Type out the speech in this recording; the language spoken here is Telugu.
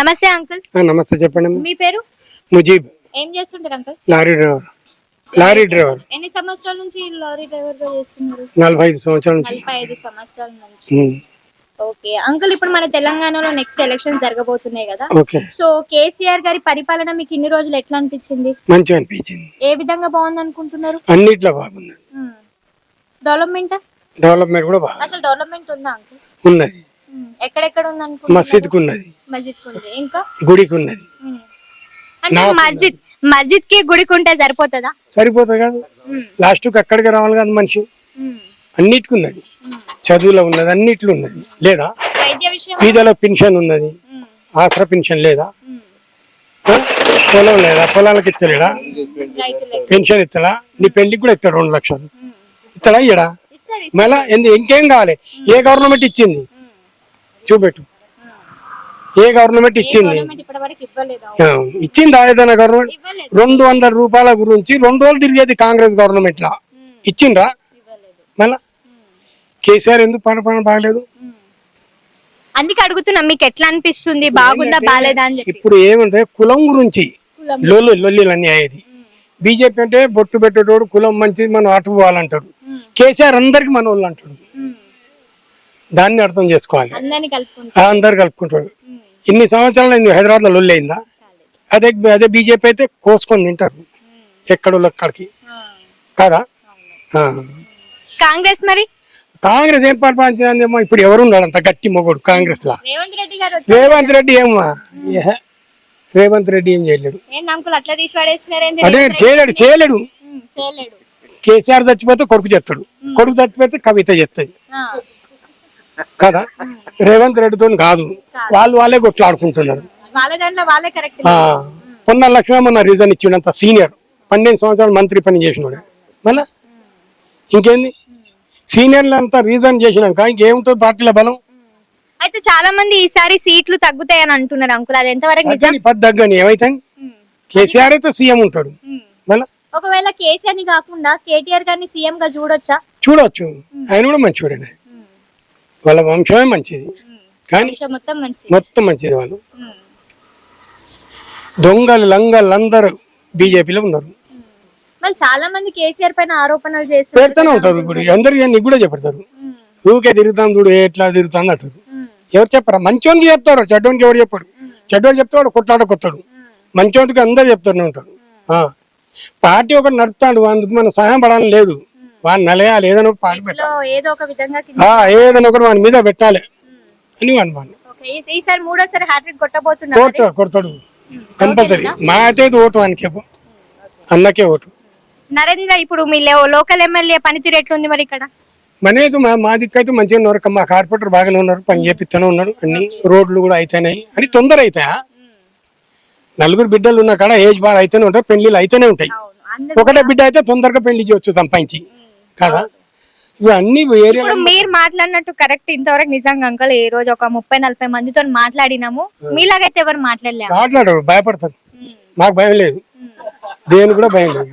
నమస్తే అంకుల్. నమస్తే చెప్పండి మీ పేరు? ముజీబ్. ఏం చేస్తుంటారు uncle? Lorry driver. Lorry driver. ఎన్ని సంవత్సరాల నుంచి లారీ డ్రైవర్గా చేస్తున్నారు? నలభై ఐదు సంవత్సరాల నుంచి. నలభై ఐదు సంవత్సరాల నుంచి. ఓకే. అంకుల్ ఇప్పుడు మన తెలంగాణలో నెక్స్ట్ ఎలక్షన్ జరగబోతున్నాయి కదా. సో కేసీఆర్ గారి పరిపాలన మీకు ఇన్ని రోజులు ఎట్లా అనిపించింది? మంచిగా అనిపించింది. ఏ విధంగా బాగుంది అనుకుంటున్నారు? అన్నిట్లో బాగున్నది డెవలప్మెంట్ డెవలప్మెంట్ కూడా బాగా అసలు డెవలప్మెంట్ ఉందా అంకుల్? ఉన్నది. ఎక్కడెక్కడ ఉంది అనుకుంటున్నారు మసీద్కి ఉన్నది మస్జిద్ ఉంది ఇంకా? గుడికి ఉన్నది. అంటే మస్జిద్ మస్జిద్కి గుడికి ఉంటే సరిపోతుందా? సరిపోతుంది కాదు. లాస్ట్కి అక్కడికి రావాలి కదా మనిషి. అన్నిటికి ఉన్నది. చదువులో ఉన్నది అన్నిట్లో ఉన్నది లేదా? వైద్య విషయం బీదలో పెన్షన్ ఉన్నది. ఆసరా పెన్షన్ లేదా. ఆ? పొలం లేదా? పొలాలకు ఇస్తలేడా? పెన్షన్ ఇస్తాడా నీ పెళ్ళికి కూడా ఇస్తాడు రెండు లక్షలు. ఇస్తాడా ఇయ్యడా? ఇస్తాడు మళ్ళా ఎందు- ఇంకేం కావాలి? ఏ గవర్నమెంట్ ఇచ్చింది. చూపెట్టు. ఏ గవర్నమెంట్ ఇచ్చింది? ఇచ్చింది ఏదైనా గవర్నమెంట్ రెండు వందల రూపాయల గురించి రెండు రోజులు తిరిగేది కాంగ్రెస్ గవర్నమెంట్ లా. ఇచ్చిండ్రా? ఇవ్వలేదు. మళ్ళా. కేసీఆర్ ఎందుకు పని పని బాగలేదు. అందుకే అడుగుతున్నా మీకు ఎట్లా అనిపిస్తుంది? బాగుందా అని చెప్పి. ఇప్పుడు ఏమంటే కులం గురించి. లొల్లు లొల్లిలు అన్నీ అయ్యేది. ఉమ్. బీజేపీ అంటే బొట్టు పెట్టేటోడు కులం మంచిది మనం అటు పోవాలంటాడు. కేసీఆర్ అందరికి మన వాళ్ళు అంటాడు. దాన్ని అర్థం చేసుకోవాలి. అందరు కలుపుకుంటాడు. ఇన్ని సంవత్సరాలు అయింది హైదరాబాద్లో అదే అదే బీజేపీ అయితే కోసుకొని తింటారు. ఉమ్. ఎక్కడోళ్ళు అక్కడికి. కాదా. కాంగ్రెస్ మరి? కాంగ్రెస్ ఏం పరిపాలించిందేమో ఇప్పుడు ఎవరు ఉన్నాడు అంత గట్టి మొగోడు కాంగ్రెస్ లా రేవంత్ రెడ్డి వచ్చి రేవంత్ రెడ్డి ఏమా. ఏహే. రేవంత్ రెడ్డి ఏం చేయలేడు. అదే చేయలేడు చేయలేడు. కేసీఆర్ చచ్చిపోతే కొడుకు చేస్తాడు. కొడుకు చచ్చిపోతే కవిత చేస్తుంది ఆ. కదా? రేవంత్ రెడ్డితో కాదు. వాళ్ళు వాళ్ళే కొట్లాడుకుంటున్నారు. పొన్న లక్ష్మణ రీజన్ ఇచ్చిండంత సీనియర్ పన్నెండు సంవత్సరాలు మంత్రి పని చేసినాడు. మళ్ళా? ఇంకేంది? సీనియర్లు అంతా రీజన్ చేసినాక ఇంకేముంటుంది పార్టీల బలం? అయితే చాలా మంది ఈసారి సీట్లు తగ్గుతాయని అంటున్నారు అంకుల్. అది ఎంతవరకు నిజం? తగ్గని ఏమైతే. కేసీఆర్ అయితే సీఎం ఉంటాడు. మళ్ళా? ఒకవేళ కేసీఆర్ని కాకుండా కేటీఆర్ గారిని సీఎం గా చూడొచ్చా. చూడొచ్చు ఆయన కూడా మంచివాడే వాళ్ళ వంశమే మంచిది. కానీ మొత్తం మంచి మొత్తం మంచిది వాళ్ళు. దొంగలు లంగలు అందరూ బీజేపీలో ఉన్నారు. మరి చాలా మంది కేసీఆర్ పైన ఆరోపణలు చేస్తారు పెడతానే ఉంటారు ఇప్పుడు. అందరికి నీకు కూడా చెప్తారు ఊకే తిరుగుతాను చూడు ఎట్లా తిరుగుతాను అంటారు. ఎవరు చెప్పరా. మంచోనికి చెప్తారు. చెడ్డోనికి ఎవరు చెప్పాడు చెడ్డోడు చెప్తాడు కొట్లాడకొస్తాడు. మంచోనికి అందరు చెప్తూనే ఉంటారు. పార్టీ ఒకటి నడుపుతాడు అందుకు మనం సహాయం పడాలని లేదు. వాడిని నలయాలి ఏదైనా ఒక పార్టీ పెట్టాలి ఏదో ఒక విధంగా కింద- ఆ, ఏదైనా ఒకటి వాని మీద పెట్టాలి. అని వాడిని వాడిని. ఓకే, ఈ- ఈసారి మూడోసారి హ్యాట్రిక్ కొట్టబోతున్నారు కొడతాడు కొడతాడు. కంపల్సరీ. మా అయితే ఇది ఓటు వానికే పో. అన్నకే ఓటు. నరేంద్ర ఇప్పుడు మీ లోకల్ ఎమ్మెల్యే పనితీరు ఎట్లుంది మరి ఇక్కడ? మనేది మా మా దిక్కైతే మంచిగా ఉన్నారు మా కార్పొరేటర్ బాగానే ఉన్నారు పని చేపిస్తూనే ఉన్నాడు. అన్ని రోడ్లు కూడా అయితేనాయి అని తొందర అవుతాయా నలుగురు బిడ్డలు ఉన్న కాడ ఏజ్ బాగా అయితేనే ఉంటాయి పెళ్ళిళ్ళు అయితేనే ఉంటాయి. అవును అందరూ ఒకటే బిడ్డ అయితే తొందరగా పెళ్ళి చేయొచ్చు సంపాదించి. కదా? అన్ని ఏరియా ఇప్పుడు మీరు మాట్లాడినట్టు కరెక్ట్ ఇంతవరకు నిజంగా అంకల్ ఏ రోజు ఒక ముప్పై నలభై మందితో మాట్లాడినాము. మీలాగైతే ఎవరు మాట్లాడలేము మాట్లాడరు భయపడతారు. మాకు భయం లేదు. దేని కూడా భయం లేదు.